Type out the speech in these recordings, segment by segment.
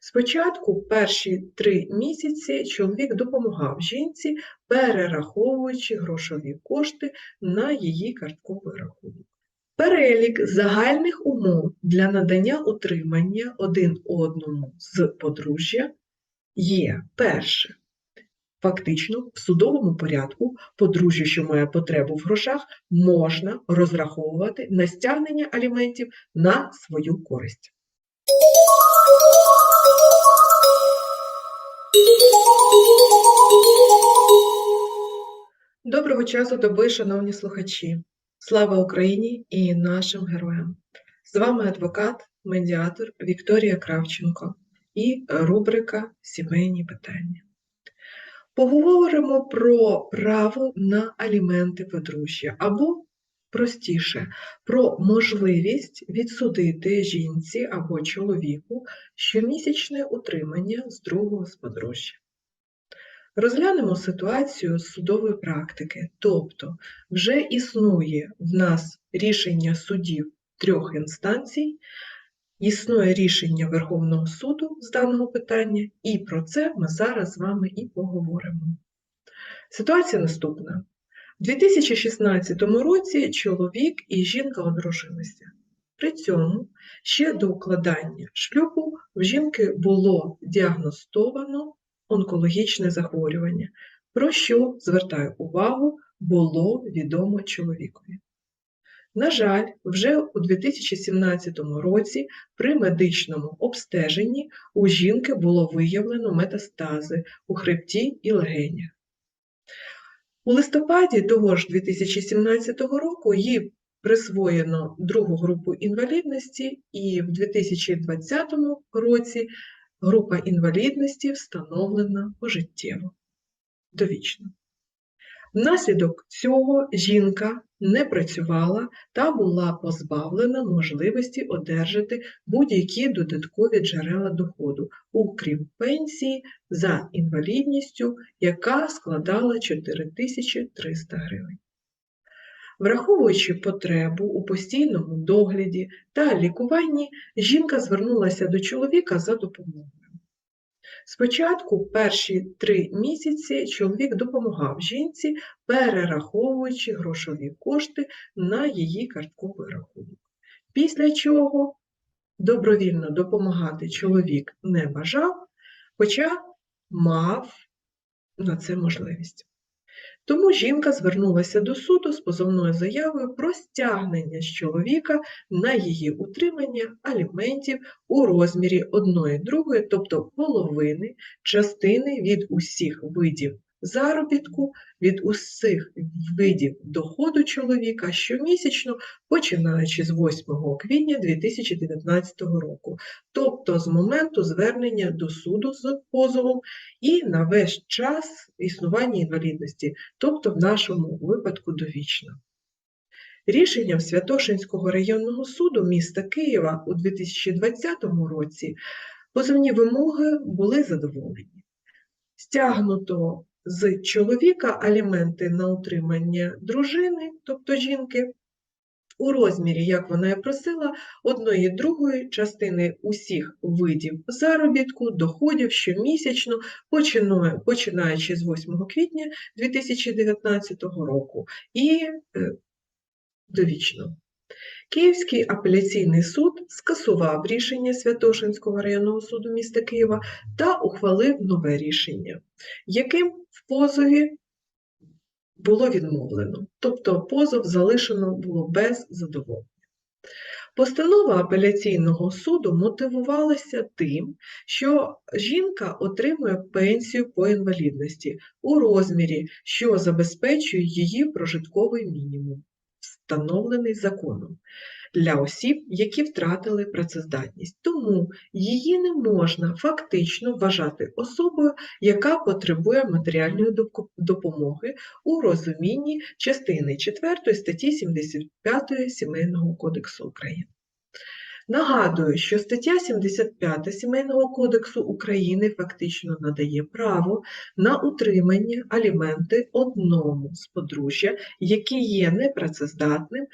Спочатку перші три місяці чоловік допомагав жінці, перераховуючи грошові кошти на її картковий рахунок. Перелік загальних умов для надання утримання один одному з подружжя є перше. Фактично, в судовому порядку подружжя, що має потребу в грошах, можна розраховувати на стягнення аліментів на свою користь. Доброго часу доби, шановні слухачі! Слава Україні і нашим героям! З вами адвокат, медіатор Вікторія Кравченко і рубрика Сімейні питання. Поговоримо про право на аліменти подружжя або, простіше, про можливість відсудити жінці або чоловіку щомісячне утримання з другого з подружжя. Розглянемо ситуацію з судової практики, тобто вже існує в нас рішення судів трьох інстанцій, існує рішення Верховного суду з даного питання, і про це ми зараз з вами і поговоримо. Ситуація наступна. У 2016 році чоловік і жінка одружилися. При цьому ще до укладання шлюбу в жінки було діагностовано онкологічне захворювання, про що, звертаю увагу, було відомо чоловікові. На жаль, вже у 2017 році при медичному обстеженні у жінки було виявлено метастази у хребті і легенях. У листопаді того ж 2017 року їй присвоєно другу групу інвалідності, і в 2020 році група інвалідності встановлена пожиттєво, довічно. Внаслідок цього жінка не працювала та була позбавлена можливості одержати будь-які додаткові джерела доходу, окрім пенсії за інвалідністю, яка складала 4300 гривень. Враховуючи потребу у постійному догляді та лікуванні, жінка звернулася до чоловіка за допомогою. Спочатку перші три місяці чоловік допомагав жінці, перераховуючи грошові кошти на її картковий рахунок. Після чого добровільно допомагати чоловік не бажав, хоча мав на це можливість. Тому жінка звернулася до суду з позовною заявою про стягнення з чоловіка на її утримання аліментів у розмірі 1 другої, тобто половини частини від усіх видів заробітку, від усіх видів доходу чоловіка щомісячно, починаючи з 8 квітня 2019 року, тобто з моменту звернення до суду з позовом і на весь час існування інвалідності, тобто в нашому випадку довічно. Рішенням Святошинського районного суду міста Києва у 2020 році позовні вимоги були задоволені. Стягнуто з чоловіка аліменти на утримання дружини, тобто жінки, у розмірі, як вона і просила, одної другої частини усіх видів заробітку, доходів щомісячно, починаючи з 8 квітня 2019 року і е, довічно. Київський апеляційний суд скасував рішення Святошинського районного суду міста Києва та ухвалив нове рішення, яким в позові було відмовлено, тобто позов залишено було без задоволення. Постанова апеляційного суду мотивувалася тим, що жінка отримує пенсію по інвалідності у розмірі, що забезпечує її прожитковий мінімум встановлений законом для осіб, які втратили працездатність. Тому її не можна фактично вважати особою, яка потребує матеріальної допомоги у розумінні частини 4 статті 75 Сімейного кодексу України. Нагадую, що стаття 75 Сімейного кодексу України фактично надає право на утримання аліменти одному з подружжя, який є непрацездатним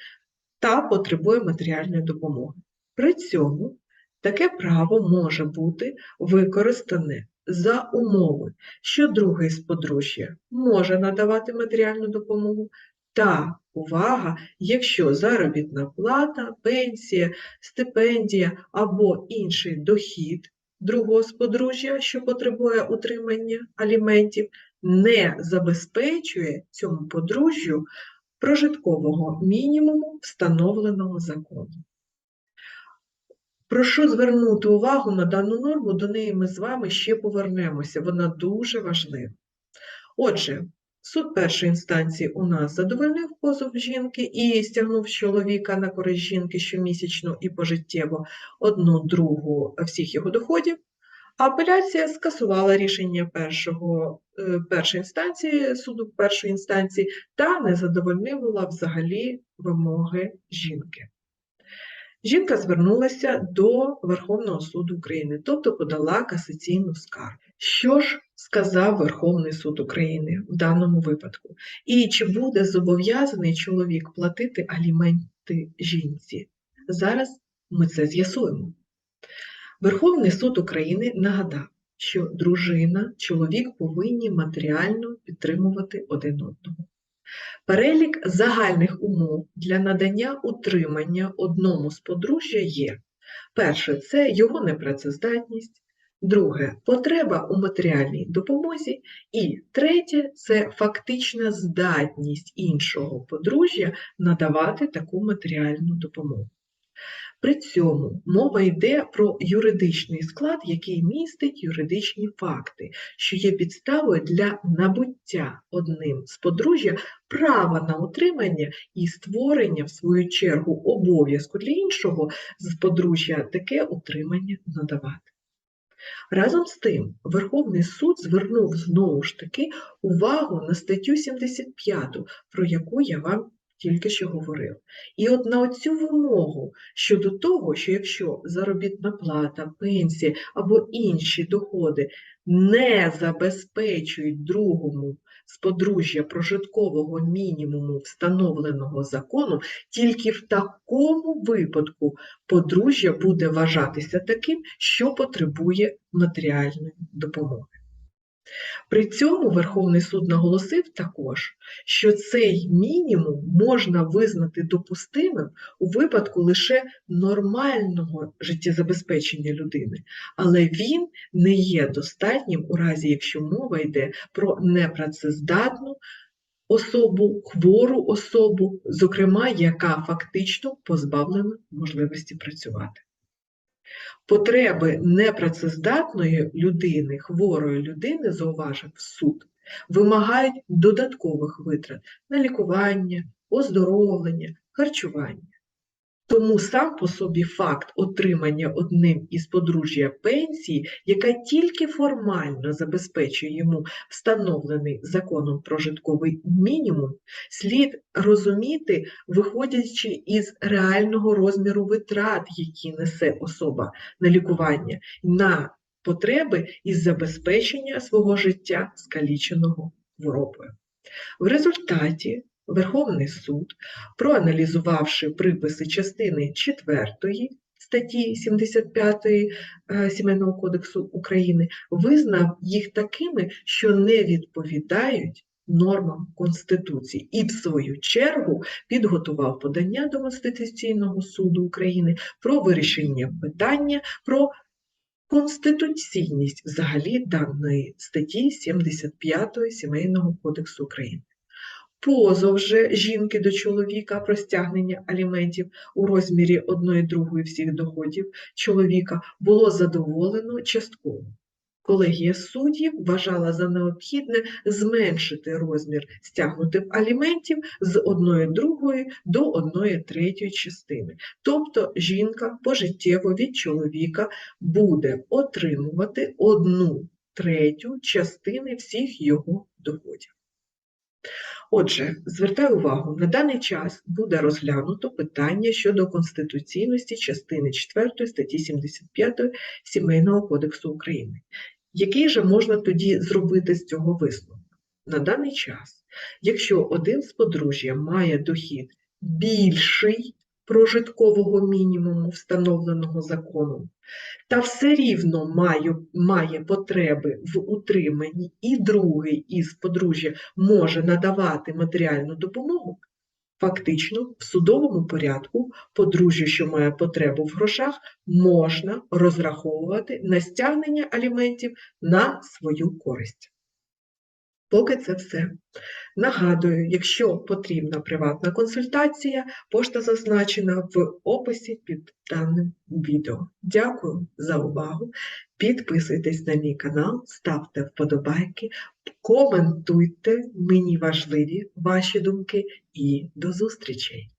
та потребує матеріальної допомоги. При цьому Таке право може бути використане за умови, що другий з подружжя може надавати матеріальну допомогу, та увага, якщо заробітна плата, пенсія, стипендія або інший дохід другого з подружжя, що потребує утримання аліментів, не забезпечує цьому подружжю прожиткового мінімуму, встановленого законом. Прошу звернути увагу на дану норму, до неї ми з вами ще повернемося, вона дуже важлива. Отже, суд першої інстанції у нас задовольнив позов жінки і стягнув чоловіка на користь жінки щомісячно і пожиттєво одну другу всіх його доходів. Апеляція скасувала рішення першого, е, першої інстанції, суду першої інстанції та не задовольнила взагалі вимоги жінки. Жінка звернулася до Верховного суду України, тобто подала касаційну скаргу. Що ж сказав Верховний суд України в даному випадку? І чи буде зобов'язаний чоловік платити аліменти жінці? Зараз ми це з'ясуємо. Верховний суд України нагадав, що дружина, чоловік повинні матеріально підтримувати один одного. Перелік загальних умов для надання утримання одному з подружжя є: перше це його непрацездатність, друге потреба у матеріальній допомозі, і третє це фактична здатність іншого подружжя надавати таку матеріальну допомогу. При цьому мова йде про юридичний склад, який містить юридичні факти, що є підставою для набуття одним з подружжя права на утримання і створення, в свою чергу, обов'язку для іншого з подружжя таке утримання надавати. Разом з тим, Верховний суд звернув знову ж таки увагу на статтю 75, про яку я вам тільки що говорив. І от на цю вимогу щодо того, що якщо заробітна плата, пенсія або інші доходи не забезпечують другому з подружжя прожиткового мінімуму, встановленого законом, тільки в такому випадку подружжя буде вважатися таким, що потребує матеріальної допомоги. При цьому Верховний суд наголосив також, що цей мінімум можна визнати допустимим у випадку лише нормального життєзабезпечення людини, але він не є достатнім у разі, якщо мова йде про непрацездатну особу, хвору особу, зокрема, яка фактично позбавлена можливості працювати. Потреби непрацездатної людини, хворої людини, зауважив суд, вимагають додаткових витрат на лікування, оздоровлення, харчування. Тому сам по собі факт отримання одним із подружжя пенсії, яка тільки формально забезпечує йому встановлений законом прожитковий мінімум, слід розуміти, виходячи із реального розміру витрат, які несе особа на лікування, на потреби із забезпечення свого життя скаліченого хворобою. В результаті Верховний суд, проаналізувавши приписи частини 4 статті 75 е, Сімейного кодексу України, визнав їх такими, що не відповідають нормам Конституції, і, в свою чергу, підготував подання до Конституційного суду України про вирішення питання про конституційність взагалі даної статті 75 Сімейного кодексу України. Позов же жінки до чоловіка про стягнення аліментів у розмірі 1 другої всіх доходів чоловіка було задоволено частково. Колегія суддів вважала за необхідне зменшити розмір стягнутих аліментів з 1 другої до 1 третьої частини. Тобто жінка пожиттєво від чоловіка буде отримувати 1 третю частини всіх його доходів. Отже, звертаю увагу, на даний час буде розглянуто питання щодо конституційності частини 4 статті 75 Сімейного кодексу України. Який же можна тоді зробити з цього висновок? На даний час, якщо один з подружжя має дохід більший прожиткового мінімуму, встановленого законом, та все рівно має, має потреби в утриманні, і другий із подружжя може надавати матеріальну допомогу, фактично в судовому порядку. Подружжя, що має потребу в грошах, можна розраховувати на стягнення аліментів на свою користь. Поки це все. Нагадую, якщо потрібна приватна консультація, пошта зазначена в описі під даним відео. Дякую за увагу. Підписуйтесь на мій канал, ставте вподобайки, коментуйте, мені важливі ваші думки і до зустрічей!